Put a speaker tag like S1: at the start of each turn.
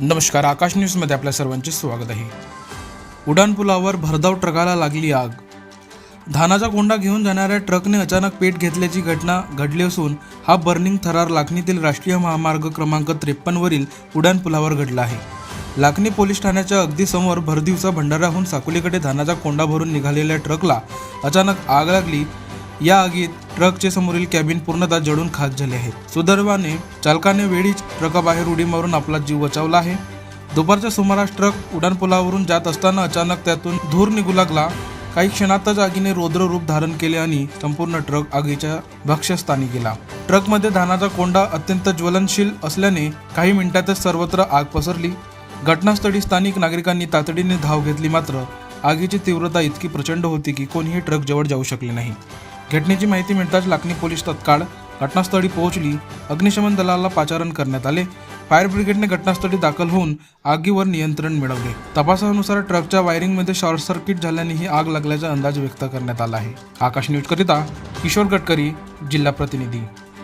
S1: नमस्कार आकाश न्यूजमध्ये आपल्या सर्वांचे स्वागत आहे. उड्डाणपुलावर भरधाव ट्रकाला लागली आग. धानाचा कोंडा घेऊन जाणाऱ्या ट्रकने अचानक पेट घेतल्याची घटना घडली असून हा बर्निंग थरार लाखणीतील राष्ट्रीय महामार्ग क्रमांक त्रेपन्नवरील उड्डाणपुलावर घडला आहे. लाखणी पोलीस ठाण्याच्या अगदी समोर भरदिवसा भंडाऱ्याहून साकोलीकडे धानाचा कोंडा भरून निघालेल्या ट्रकला अचानक आग लागली. या आगीत ट्रकचे समोरील कॅबिन पूर्णतः जळून खाक झाले आहे सुदैवाने चालकाने वेळीच ट्रकाबाहेर उडी मारून आपला जीव वाचवला आहे. दुपारच्या सुमारास ट्रक उड्डाणपुलावरून जात असताना अचानक त्यातून धूर निघू लागला. काही क्षणातच आगीने रौद्र रूप धारण केले आणि संपूर्ण ट्रक आगीच्या भक्ष्यस्थानी गेला. ट्रकमध्ये धानाचा कोंडा अत्यंत ज्वलनशील असल्याने काही मिनिटातच सर्वत्र आग पसरली. घटनास्थळी स्थानिक नागरिकांनी तातडीने धाव घेतली मात्र आगीची तीव्रता इतकी प्रचंड होती की कोणीही ट्रक जवळ जाऊ शकले नाही. घटनेची माहिती मिळताच लाखनी पोलीस तत्काळ घटनास्थळी पोहोचली. अग्निशमन दलाला पाचारण करण्यात आले. फायर ब्रिगेडने घटनास्थळी दाखल होऊन आगीवर नियंत्रण मिळवले. तपासानुसार ट्रकच्या वायरिंगमध्ये शॉर्ट सर्किट झाल्याने ही आग लागल्याचा अंदाज व्यक्त करण्यात आला आहे. आकाश न्यूजकरिता किशोर गडकरी जिल्हा प्रतिनिधी.